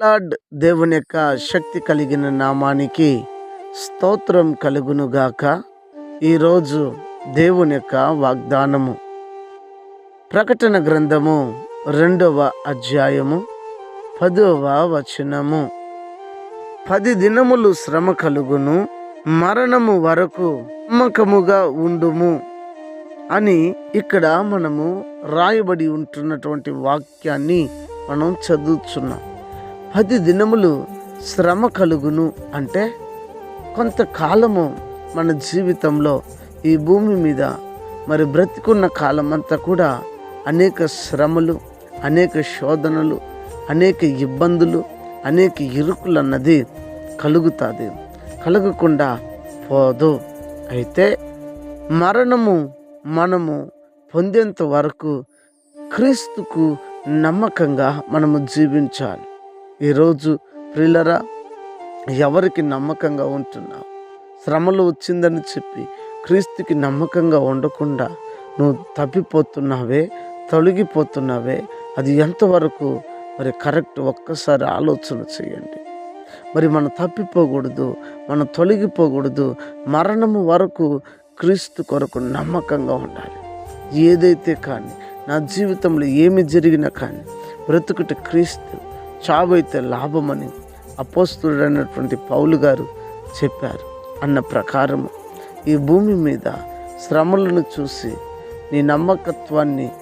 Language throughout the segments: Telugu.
లార్డ్ దేవుని యొక్క శక్తి కలిగిన నామానికి స్తోత్రం కలుగునుగాక. ఈరోజు దేవుని యొక్క వాగ్దానము. ప్రకటన గ్రంథము రెండవ అధ్యాయము పదవ వచనము. పది దినములు శ్రమ కలుగును మరణము వరకు నమ్మకముగా ఉండుము అని ఇక్కడ మనము రాయబడి ఉంటున్నటువంటి వాక్యాన్ని మనం చదువుతున్నాం పది దినములు శ్రమ కలుగును అంటే కొంతకాలము మన జీవితంలో ఈ భూమి మీద మరి బ్రతికున్న కాలం అంతా కూడా అనేక శ్రమలు అనేక శోధనలు అనేక ఇబ్బందులు అనేక ఇరుకులు అన్నది కలుగుతుంది. కలగకుండా పోదు. అయితే మరణము మనము పొందేంత వరకు క్రీస్తుకు నమ్మకంగా మనము జీవించాలి. ఈరోజు ప్రిల్లరా ఎవరికి నమ్మకంగా ఉంటున్నావు? శ్రమలు వచ్చిందని చెప్పి క్రీస్తుకి నమ్మకంగా ఉండకుండా నువ్వు తప్పిపోతున్నావే తొలగిపోతున్నావే? అది ఎంతవరకు? మరి కరెక్ట్ ఒక్కసారి ఆలోచన చేయండి. మరి మనం తప్పిపోకూడదు మనం తొలగిపోకూడదు మరణము వరకు క్రీస్తు కొరకు నమ్మకంగా ఉండాలి. ఏదైతే కానీ నా జీవితంలో ఏమి జరిగినా కానీ బ్రతుకుట క్రీస్తు చావైతే లాభమని అపోస్తుడైనటువంటి పౌలు గారు చెప్పారు అన్న ప్రకారం ఈ భూమి మీద శ్రమలను చూసి నీ నమ్మకత్వాన్ని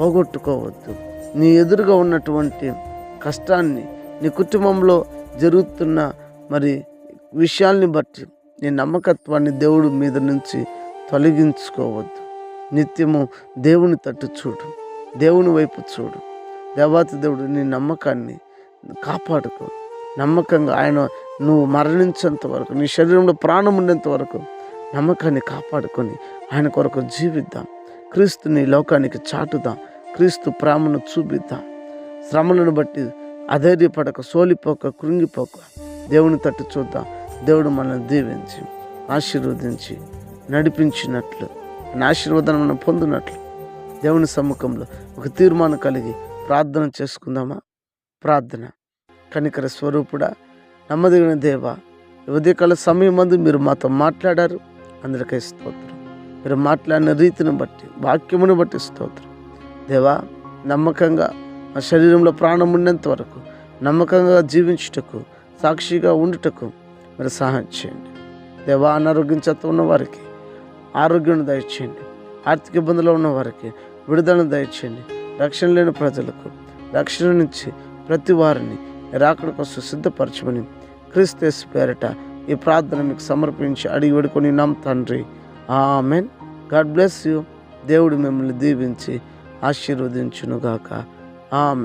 పోగొట్టుకోవద్దు. నీ ఎదురుగా ఉన్నటువంటి కష్టాన్ని నీ కుటుంబంలో జరుగుతున్న మరి విషయాల్ని బట్టి నీ నమ్మకత్వాన్ని దేవుడి మీద నుంచి తొలగించుకోవద్దు. నిత్యము దేవుని తట్టు చూడు. దేవుని వైపు చూడు. దేవాతి దేవుడు నీ నమ్మకాన్ని కాపాడుకో. నమ్మకంగా ఆయన నువ్వు మరణించేంత వరకు నీ శరీరంలో ప్రాణం ఉండేంత వరకు నమ్మకాన్ని కాపాడుకొని ఆయన కొరకు జీవిద్దాం. క్రీస్తుని లోకానికి చాటుదాం. క్రీస్తు ప్రేమను చూపిద్దాం. శ్రమలను బట్టి అధైర్యపడక సోలిపోక కృంగిపోక దేవుని తట్టు చూద్దాం. దేవుడు మనల్ని దీవించి ఆశీర్వదించి నడిపించినట్లు ఆశీర్వాదం మనం పొందినట్లు దేవుని సమ్ముఖంలో ఒక తీర్మానం కలిగి ప్రార్థన చేసుకుందామా? ప్రార్థన. కనికర స్వరూపుడా నమ్మదగిన దేవ ఉదయకాల సమయం మందు మీరు మాతో మాట్లాడారు. అందరికీ స్తోత్రం. మీరు మాట్లాడిన రీతిని బట్టి వాక్యమును బట్టి స్తోత్రం. దేవా నమ్మకంగా మా శరీరంలో ప్రాణం ఉండేంత వరకు నమ్మకంగా జీవించుటకు సాక్షిగా ఉండుటకు మీరు సహాయం చేయండి. దేవా అనారోగ్యం చేత ఉన్నవారికి ఆరోగ్యం దయచేయండి. ఆర్థిక ఇబ్బందులు ఉన్నవారికి విడుదలను దయచేయండి. రక్షణ లేని ప్రజలకు రక్షణ నుంచి ప్రతి వారిని రాకడ కోసం సిద్ధపరచమని క్రీస్తేస్ పేరట ఈ ప్రార్థన మీకు సమర్పించి అడిగి వేడుకొని నమ్ తండ్రి. ఆమెన్. God bless you. దేవుడు మిమ్మల్ని దీవించి ఆశీర్వదించునుగాక. ఆమె